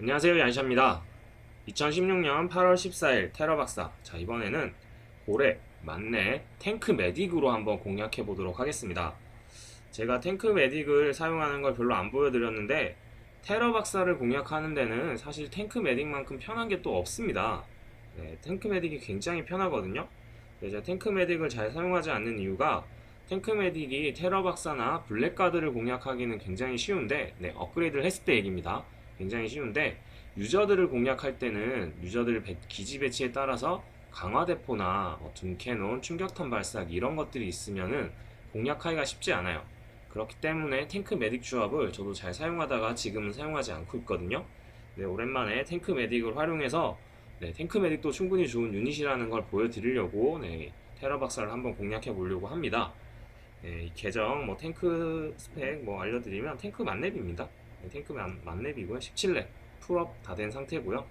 안녕하세요 얀샤입니다. 2016년 8월 14일 테러 박사. 자 이번에는 고래, 만내, 탱크 메딕으로 한번 공략해 보도록 하겠습니다. 제가 탱크 메딕을 사용하는 걸 별로 안 보여드렸는데 테러 박사를 공략하는 데는 사실 탱크 메딕만큼 편한 게 또 없습니다. 네, 탱크 메딕이 굉장히 편하거든요. 네, 제가 탱크 메딕을 잘 사용하지 않는 이유가 탱크 메딕이 테러 박사나 블랙가드를 공략하기는 굉장히 쉬운데 네, 업그레이드를 했을 때 얘기입니다 굉장히 쉬운데 유저들을 공략할 때는 유저들 배- 기지 배치에 따라서 강화대포나 뭐 둠캐논, 충격탄 발사기 이런 것들이 있으면은 공략하기가 쉽지 않아요. 그렇기 때문에 탱크 메딕 조합을 저도 잘 사용하다가 지금은 사용하지 않고 있거든요. 네, 오랜만에 탱크 메딕을 활용해서 네, 탱크 메딕도 충분히 좋은 유닛이라는 걸 보여드리려고 네, 테러 박사를 한번 공략해 보려고 합니다. 네, 이 계정 뭐 탱크 스펙 뭐 알려드리면 탱크 만렙입니다. 네, 탱크 만, 만렙이고요. 17렙 풀업 다 된 상태고요.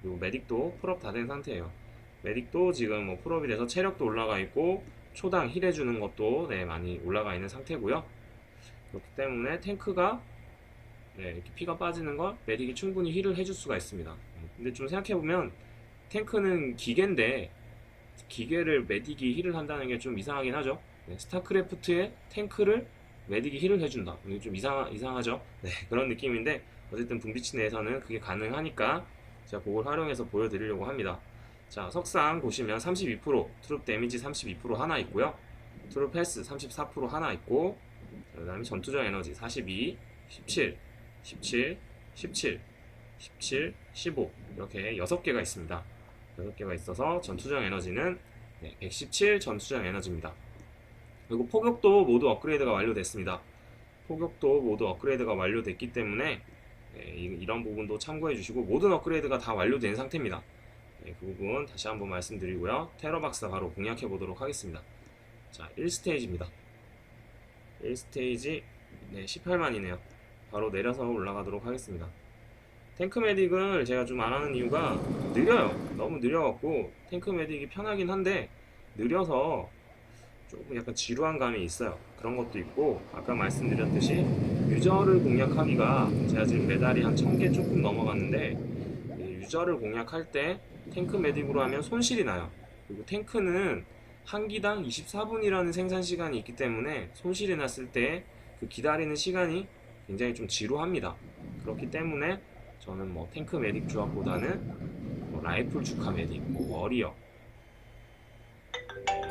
그리고 메딕도 풀업 다 된 상태예요. 메딕도 지금 뭐 풀업이 돼서 체력도 올라가 있고 초당 힐 해주는 것도 네, 많이 올라가 있는 상태고요. 그렇기 때문에 탱크가 네, 이렇게 피가 빠지는 걸 메딕이 충분히 힐을 해줄 수가 있습니다. 음, 근데 좀 생각해보면 탱크는 기계인데 기계를 메딕이 힐을 한다는 게 좀 이상하긴 하죠. 네, 스타크래프트의 탱크를 메딕이 힐을 해준다. 이게 좀 이상, 이상하죠? 네, 그런 느낌인데, 어쨌든 분비치 내에서는 그게 가능하니까 제가 그걸 활용해서 보여드리려고 합니다. 자, 석상 보시면 32%, 트룹 데미지 32% 하나 있고요. 트룹 헬스 34% 하나 있고, 그 다음에 전투적 에너지 42, 17, 17, 17, 17, 15 이렇게 6개가 있습니다. 6개가 있어서 전투적 에너지는 네, 117 전투적 에너지입니다. 그리고 포격도 모두 업그레이드가 완료됐습니다. 포격도 모두 업그레이드가 완료됐기 때문에 네, 이- 이런 부분도 참고해 주시고 모든 업그레이드가 다 완료된 상태입니다. 네, 그 부분 다시 한번 말씀드리고요. 테러박스 바로 공략해 보도록 하겠습니다. 자, 1스테이지입니다. 1스테이지 네, 18만이네요. 바로 내려서 올라가도록 하겠습니다. 탱크 메딕을 제가 좀 안 하는 이유가 느려요. 너무 느려갖고 탱크 메딕이 편하긴 한데 느려서 조금 약간 지루한 감이 있어요. 그런 것도 있고 아까 말씀드렸듯이 유저를 공략하기가 제가 지금 메달이 한 1000개 조금 넘어갔는데 이 유저를 공략할 때 탱크 메딕으로 하면 손실이 나요. 그리고 탱크는 한 기당 24분이라는 생산 시간이 있기 때문에 손실이 났을 때 그 기다리는 시간이 굉장히 좀 지루합니다. 그렇기 때문에 저는 뭐 탱크 메딕 조합보다는 뭐 라이플 주카 메딕, 뭐 워리어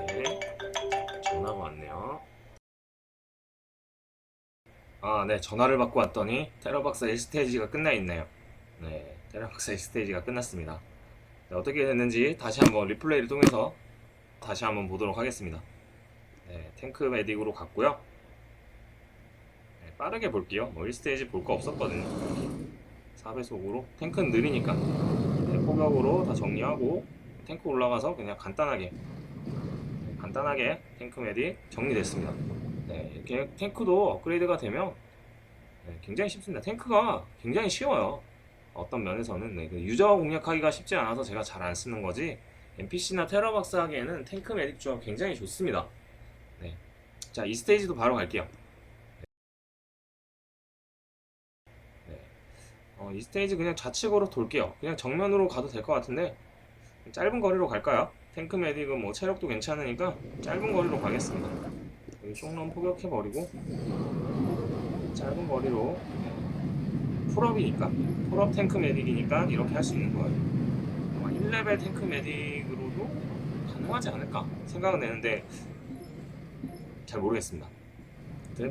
네, 전화가 왔네요. 아, 네, 전화를 받고 왔더니 테러박사 1스테이지가 끝나 있네요. 네, 테러박사 1스테이지가 끝났습니다. 네, 어떻게 됐는지 다시 한번 리플레이를 통해서 다시 한번 보도록 하겠습니다. 네, 탱크 메딕으로 갔고요. 네, 빠르게 볼게요. 뭐 1스테이지 볼 거 없었거든요. 4배속으로 탱크는 느리니까 네, 포격으로 다 정리하고 탱크 올라가서 그냥 간단하게 간단하게 탱크 메딕 정리됐습니다. 네, 이렇게 탱크도 업그레이드가 되면 네, 굉장히 쉽습니다. 탱크가 굉장히 쉬워요. 어떤 면에서는 네, 그 유저 공략하기가 쉽지 않아서 제가 잘 안 쓰는 거지 NPC나 테러박스 하기에는 탱크 메딕 조합 굉장히 좋습니다. 네. 자, 이 스테이지도 바로 갈게요. 네. 어, 이 스테이지 그냥 좌측으로 돌게요. 그냥 정면으로 가도 될 것 같은데 짧은 거리로 갈까요? 탱크 메딕은 뭐 체력도 괜찮으니까 짧은 거리로 가겠습니다. 여기 숑런 포격해버리고 짧은 거리로 풀업이니까 풀업 탱크 메딕이니까 이렇게 할 수 있는 거예요. 아마 1레벨 탱크 메딕으로도 가능하지 않을까 생각은 되는데 잘 모르겠습니다.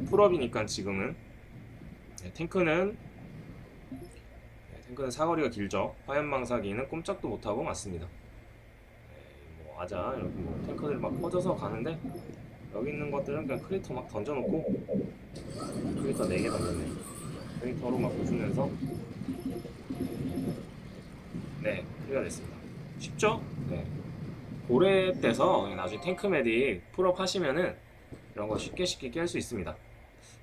풀업이니까 지금은 네, 탱크는 네, 탱크는 사거리가 길죠. 화염망사기는 꼼짝도 못하고 맞습니다. 아자 이렇게 뭐 탱크들 막 퍼져서 가는데 여기 있는 것들은 그냥 크리터 막 던져놓고 크리터 4개 던졌네. 크리터로 막 부수면서. 네 클리어 됐습니다. 쉽죠? 네. 고래 때서 나중에 탱크 메딕 풀업 하시면은 이런 거 쉽게 쉽게 깰 수 있습니다.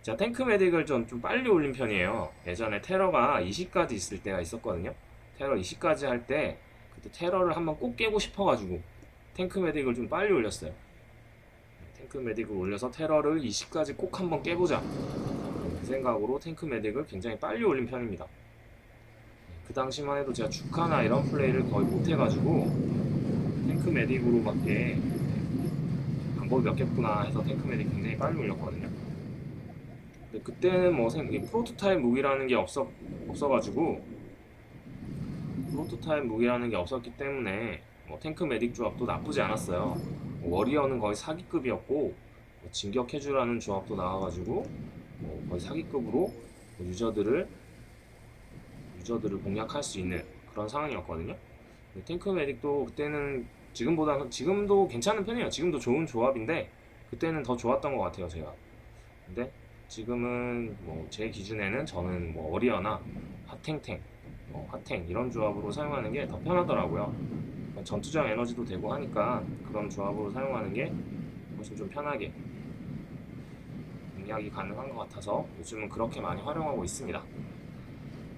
제가 탱크 메딕을 좀, 좀 빨리 올린 편이에요. 예전에 테러가 20까지 있을 때가 있었거든요. 테러 20까지 할 때 그때 테러를 한번 꼭 깨고 싶어가지고 탱크 메딕을 좀 빨리 올렸어요 탱크 메딕을 올려서 테러를 20까지 꼭 한번 깨보자. 그그 생각으로 탱크 메딕을 굉장히 빨리 올린 편입니다. 그 당시만 해도 제가 주카나 이런 플레이를 거의 못 해가지고 탱크 메딕으로밖에 방법이 몇 개구나 해서 탱크 메딕 굉장히 빨리 올렸거든요. 근데 그때는 뭐 생- 이 프로토타입 무기라는 게 없어 없어가지고 프로토타입 무기라는 게 없었기 때문에 뭐 탱크 메딕 조합도 나쁘지 않았어요. 뭐 워리어는 거의 사기급이었고 뭐 진격 해주라는 조합도 나와가지고 뭐 거의 사기급으로 뭐 유저들을 유저들을 공략할 수 있는 그런 상황이었거든요. 탱크 메딕도 그때는 지금보다 지금도 괜찮은 편이에요. 지금도 좋은 조합인데 그때는 더 좋았던 것 같아요, 제가. 근데 지금은 뭐 제 기준에는 저는 뭐 워리어나 핫탱탱, 뭐 핫탱 이런 조합으로 사용하는 게 더 편하더라고요. 전투장 에너지도 되고 하니까 그런 조합으로 사용하는 게 훨씬 좀 편하게 공략이 가능한 것 같아서 요즘은 그렇게 많이 활용하고 있습니다.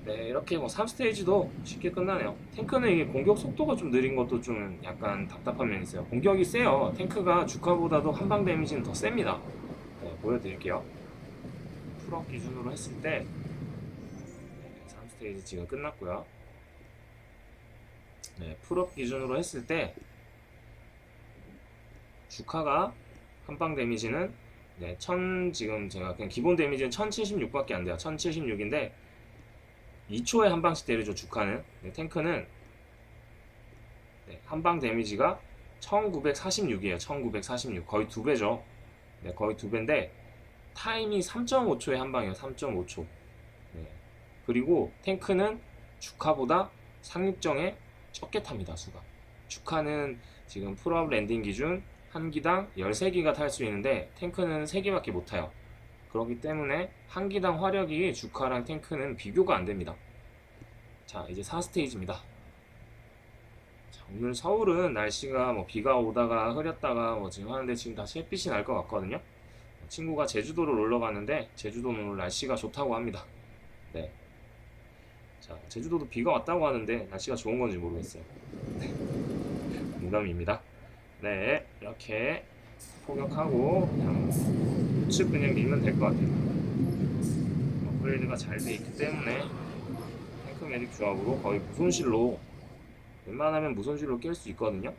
네, 이렇게 뭐 3스테이지도 쉽게 끝나네요. 탱크는 이게 공격 속도가 좀 느린 것도 좀 약간 답답한 면이 있어요. 공격이 세요. 탱크가 주카보다도 한방 데미지는 더 셉니다. 네, 보여드릴게요. 풀업 기준으로 했을 때 3스테이지 지금 끝났고요. 네, 풀업 기준으로 했을 때 주카가 한방 데미지는 네, 1000 지금 제가 그냥 기본 데미지는 1076밖에 안 돼요. 1076인데 2초에 한 방씩 때리죠 주카는. 네, 탱크는 네, 한방 데미지가 1946이에요. 1946 거의 두 배죠. 네, 거의 두 배인데 타임이 3.5초에 한 방이에요. 3.5초. 네. 그리고 탱크는 주카보다 상륙정에 적게 탑니다. 수가. 주카는 지금 풀업 랜딩 기준 한 기당 13기가 탈 수 있는데 탱크는 3기밖에 못 타요. 그렇기 때문에 한 기당 화력이 주카랑 탱크는 비교가 안 됩니다. 자, 이제 4스테이지입니다. 자, 오늘 서울은 날씨가 뭐 비가 오다가 흐렸다가 뭐 지금 하는데 지금 다시 햇빛이 날 것 같거든요. 친구가 제주도를 놀러 가는데 제주도는 오늘 날씨가 좋다고 합니다. 네. 자, 제주도도 비가 왔다고 하는데 날씨가 좋은 건지 모르겠어요. 네. 농담입니다. 네, 이렇게 포격하고 그냥 우측 그냥 밀면 될 것 같아요. 업그레이드가 잘 돼 있기 때문에 탱크 메딕 조합으로 거의 무손실로 웬만하면 무손실로 깰 수 있거든요.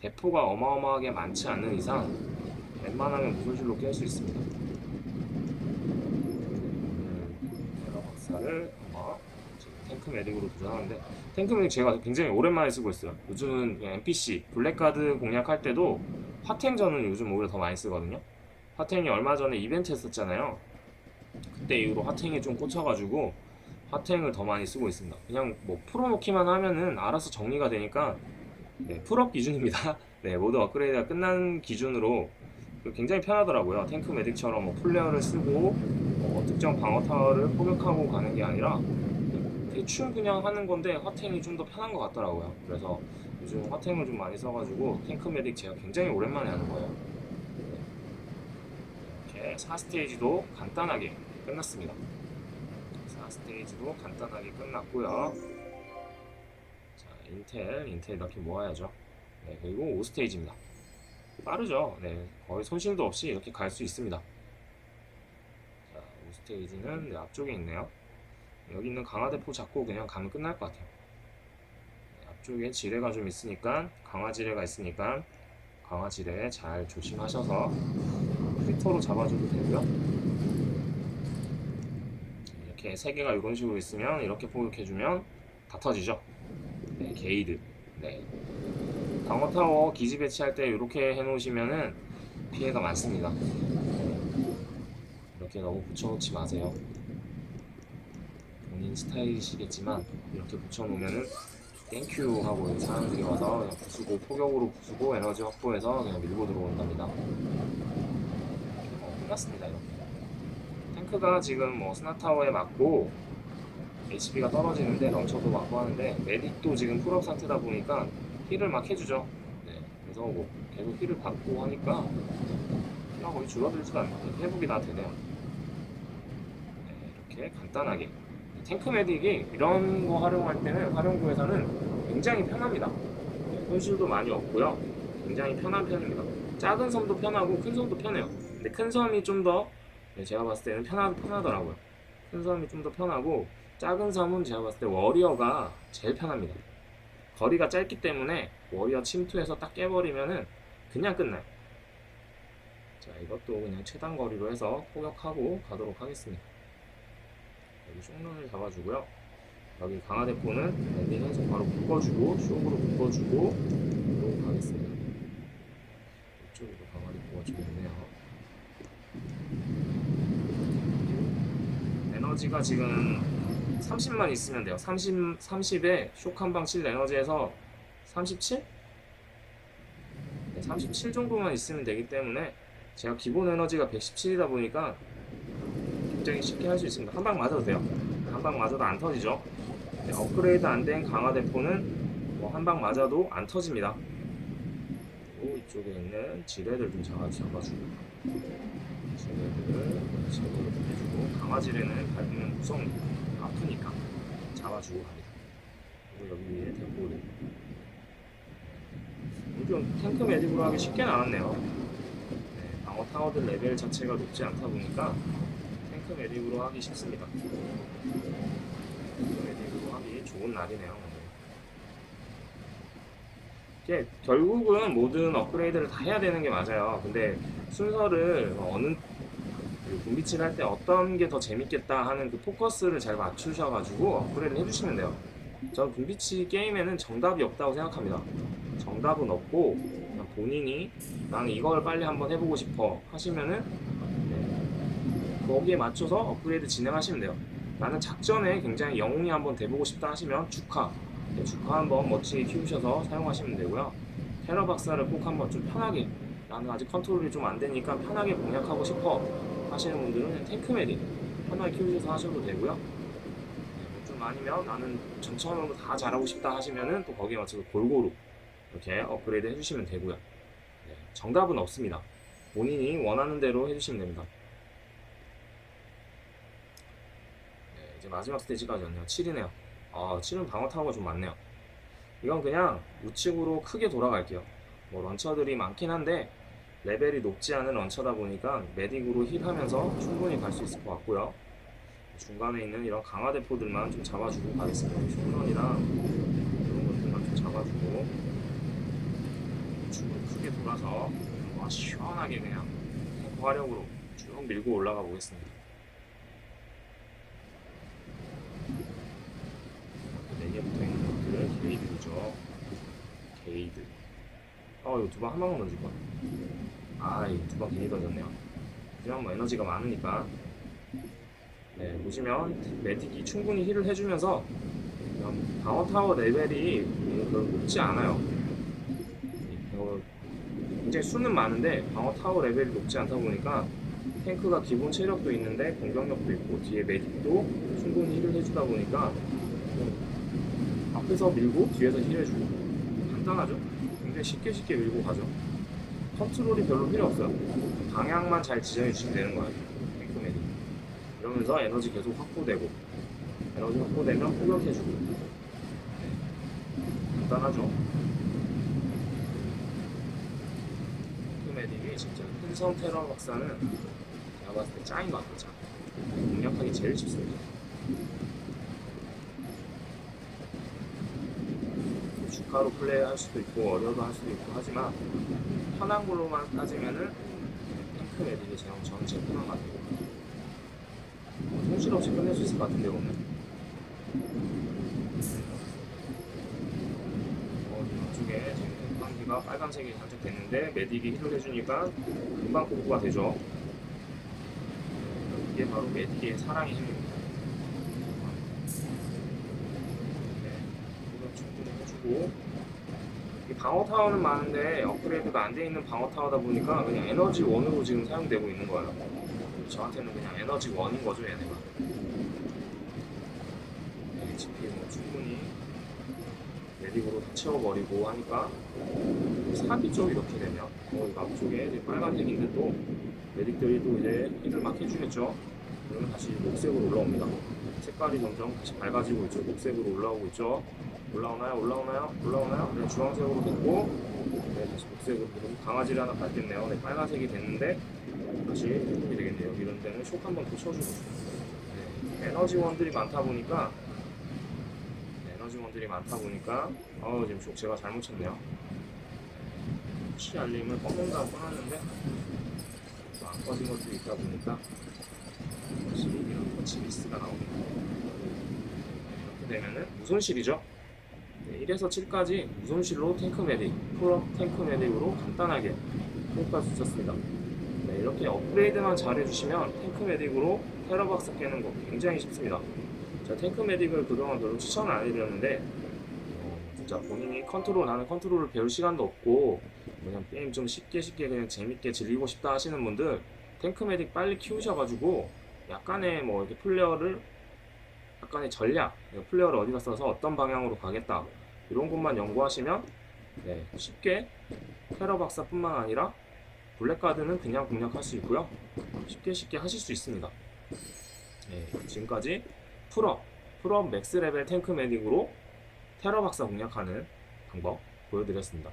대포가 어마어마하게 많지 않는 이상 웬만하면 무손실로 깰 수 있습니다. 음, 테러 박사를 탱크 메딕으로 도전하는데 탱크 메딕 제가 굉장히 오랜만에 쓰고 있어요. 요즘은 NPC 블랙카드 공략할 때도 화탱전은 요즘 오히려 더 많이 쓰거든요. 화탱이 얼마 전에 이벤트 했었잖아요. 그때 이후로 화탱이 좀 꽂혀가지고 화탱을 더 많이 쓰고 있습니다. 그냥 뭐 풀어놓기만 하면은 알아서 정리가 되니까 네, 풀업 기준입니다. 네, 모두 업그레이드가 끝난 기준으로 굉장히 편하더라고요. 탱크 메딕처럼 뭐 플레어를 쓰고 뭐 특정 방어 타워를 포격하고 가는 게 아니라 대충 그냥 하는 건데 화탱이 좀 더 편한 것 같더라고요. 그래서 요즘 화탱을 좀 많이 써가지고 탱크 메딕 제가 굉장히 오랜만에 하는 거예요. 이렇게 4스테이지도 간단하게 끝났습니다. 4스테이지도 간단하게 끝났고요. 자, 인텔, 인텔 이렇게 모아야죠. 네, 그리고 5스테이지입니다. 빠르죠? 네, 거의 손실도 없이 이렇게 갈 수 있습니다. 자, 5스테이지는 네, 앞쪽에 있네요. 여기 있는 강화대포 잡고 그냥 가면 끝날 것 같아요. 네, 앞쪽에 지뢰가 좀 있으니까 강화 지뢰가 있으니까 강화 지뢰 잘 조심하셔서 크리터로 잡아줘도 되고요. 이렇게 세 개가 이런 식으로 있으면 이렇게 포격해주면 다 터지죠. 네, 게이드. 네. 강화 타워 기지 배치할 때 이렇게 해놓으시면은 피해가 많습니다. 이렇게 너무 붙여놓지 마세요. 스타일이시겠지만 이렇게 붙여놓으면은 땡큐 하고 사람들이 와서 그냥 부수고 포격으로 부수고 에너지 확보해서 그냥 밀고 들어온답니다. 어, 끝났습니다 이렇게. 탱크가 지금 뭐 스나타워에 맞고 HP가 떨어지는데 런처도 맞고 하는데 메딕도 지금 풀업 상태다 보니까 힐을 막 해주죠. 네, 그래서 뭐 계속 힐을 받고 하니까 피가 거의 줄어들지도 않고 회복이 다 되네요. 네, 이렇게 간단하게 탱크 메딕이 이런 거 활용할 때는 활용구에서는 굉장히 편합니다. 네, 손실도 많이 없고요. 굉장히 편한 편입니다. 작은 섬도 편하고 큰 섬도 편해요. 근데 큰 섬이 좀더 네, 제가 봤을 때는 편하, 편하더라고요. 큰 섬이 좀 더 편하고 작은 섬은 제가 봤을 때 워리어가 제일 편합니다. 거리가 짧기 때문에 워리어 침투해서 딱 깨버리면은 그냥 끝나요. 자, 이것도 그냥 최단 거리로 해서 포격하고 가도록 하겠습니다. 여기 쇼런을 잡아주고요. 여기 강화대포는 랜딩해서 바로 묶어주고 쇼으로 묶어주고 그러고 가겠습니다. 이쪽으로 강화대포가 좀 있네요. 에너지가 지금 30만 있으면 돼요. 30, 30에 쇼한방칠 에너지에서 37? 네, 37 정도만 있으면 되기 때문에 제가 기본 에너지가 117이다 보니까 굉장히 쉽게 할 수 있습니다. 한 방 맞아도 돼요. 한 방 맞아도 안 터지죠. 네, 업그레이드 안 된 강화 대포는 뭐 한 방 맞아도 안 터집니다. 그리고 이쪽에 있는 지뢰들 좀 잡아, 잡아주고 지뢰들을 제거를 해주고 강화 지뢰는 밟으면 무섭니다. 아프니까 잡아주고 갑니다. 그리고 여기 위에 대포를 좀 탱크 매직으로 하기 쉽게 나왔네요. 네, 방어 타워들 레벨 자체가 높지 않다 보니까 탱크 매직으로 하기 쉽습니다. 탱크 매직으로 하기 좋은 날이네요. 이게 결국은 모든 업그레이드를 다 해야 되는 게 맞아요. 근데 순서를 어느 그 분비치를 할 때 어떤 게 더 재밌겠다 하는 그 포커스를 잘 맞추셔가지고 업그레이드 해주시면 돼요. 저는 분비치 게임에는 정답이 없다고 생각합니다. 정답은 없고 본인이 나는 이걸 빨리 한번 해보고 싶어 하시면은 네, 거기에 맞춰서 업그레이드 진행하시면 돼요. 나는 작전에 굉장히 영웅이 한번 돼보고 싶다 하시면 주카 네, 주카 한번 멋지게 키우셔서 사용하시면 되고요. 테러 박사를 꼭 한번 좀 편하게 나는 아직 컨트롤이 좀 안 되니까 편하게 공략하고 싶어 하시는 분들은 그냥 탱크 메디 편하게 키우셔서 하셔도 되고요. 네, 좀 아니면 나는 전처럼으로 다 잘하고 싶다 하시면은 또 거기에 맞춰서 골고루 이렇게 업그레이드 해주시면 되고요. 네, 정답은 없습니다. 본인이 원하는 대로 해주시면 됩니다. 네, 이제 마지막 스테이지까지였네요. 7이네요. 아, 7은 방어 타워가 좀 많네요. 이건 그냥 우측으로 크게 돌아갈게요. 뭐 런처들이 많긴 한데 레벨이 높지 않은 런처다 보니까 메딕으로 힐하면서 충분히 갈 수 있을 것 같고요. 중간에 있는 이런 강화 대포들만 좀 잡아주고 가겠습니다. 슈런이랑 이런 것들만 좀 잡아주고 우측으로 크게 돌아서 와, 시원하게 그냥 탱크 화력으로 쭉 밀고 올라가 보겠습니다. 네개 붙어 있는 게이드죠. 게이드. 어 이거 두 방 한 방만 던질 거야. 아 이거 두방 괜히 던졌네요. 하지만 뭐 에너지가 많으니까. 네 보시면 메딕이 충분히 힐을 해주면서 그냥 방어 타워 레벨이 높지 않아요. 어, 굉장히 수는 많은데 방어 타워 레벨이 높지 않다 보니까 탱크가 기본 체력도 있는데 공격력도 있고 뒤에 메딕도 충분히 힐을 해주다 보니까 좀 앞에서 밀고 뒤에서 힐해주고 간단하죠? 굉장히 쉽게 쉽게 밀고 가죠. 컨트롤이 별로 필요 없어요. 방향만 잘 지정해 주시면 되는 거예요. 메딕. 이러면서 에너지 계속 확보되고 에너지 확보되면 포격해주고 네. 간단하죠. 메딕이 진짜 큰성 테러 박사는 제가 봤을 때 짱인 것 같아요. 짱. 공략하기 제일 쉽습니다. 주가로 플레이할 수도 있고 어려도 할 수도 있고 하지만 편한 걸로만 따지면은 탱크 메딕이 저는 제일 편한 것 같아요. 뭐 손실 없이 끝낼 수 있을 것 같은데 오늘. 어, 이쪽에 지금 한기가 빨간색이 살짝 됐는데 메딕이 힐을 해주니까 금방 복구가 되죠. 이게 바로 메딕의 사랑의 힘입니다. 네, 이거 충분히 해주고 이 방어 타워는 많은데 업그레이드가 안 돼 있는 방어 타워다 보니까 그냥 에너지 원으로 지금 사용되고 있는 거예요. 저한테는 그냥 에너지 원인 거죠 얘네가. 네, 지금 뭐 충분히 메딕으로 다 채워버리고 하니까 사기죠 이렇게 되면. 어, 이거 앞쪽에 빨간색인데 또 메딕들이 또 이제 힐을 막 해주겠죠. 그러면 다시 녹색으로 올라옵니다. 색깔이 점점 다시 밝아지고 있죠. 녹색으로 올라오고 있죠. 올라오나요? 올라오나요? 올라오나요? 네, 주황색으로 됐고, 네, 다시 녹색으로. 그리고 강아지를 하나 밟겠네요. 네, 빨간색이 됐는데, 다시 회복이 되겠네요. 여기는 때는 촉 한번 더 쳐주고 네, 에너지원들이 많다 보니까 네, 에너지원들이 많다 보니까 어우 지금 촉 제가 잘못 쳤네요 치 알림을 뻗는다 뻔하는데 또안 꺼진 것들이 있다 보니까 다시 이런 터치 미스가 나옵니다 이렇게 되면은 무손실이죠 네, 1에서 7까지 무손실로 탱크 메딕, 풀업 탱크 메딕으로 간단하게 통과할 수 있었습니다. 네, 이렇게 업그레이드만 잘 해주시면 탱크 메딕으로 테러박스 깨는 거 굉장히 쉽습니다. 제가 탱크 메딕을 그동안 별로 추천을 안 해드렸는데 어, 진짜 본인이 컨트롤 나는 컨트롤을 배울 시간도 없고 그냥 게임 좀 쉽게 쉽게 그냥 재밌게 즐기고 싶다 하시는 분들 탱크 메딕 빨리 키우셔가지고 약간의 뭐 이렇게 플레이어를 약간의 전략 플레이어를 어디다 써서 어떤 방향으로 가겠다 이런 것만 연구하시면 네, 쉽게 테러 박사뿐만 아니라 블랙가드는 그냥 공략할 수 있고요. 쉽게 쉽게 하실 수 있습니다. 네, 지금까지 풀업 풀업 맥스 레벨 탱크 메딕으로 테러 박사 공략하는 방법 보여드렸습니다.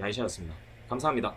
야이샤였습니다. 감사합니다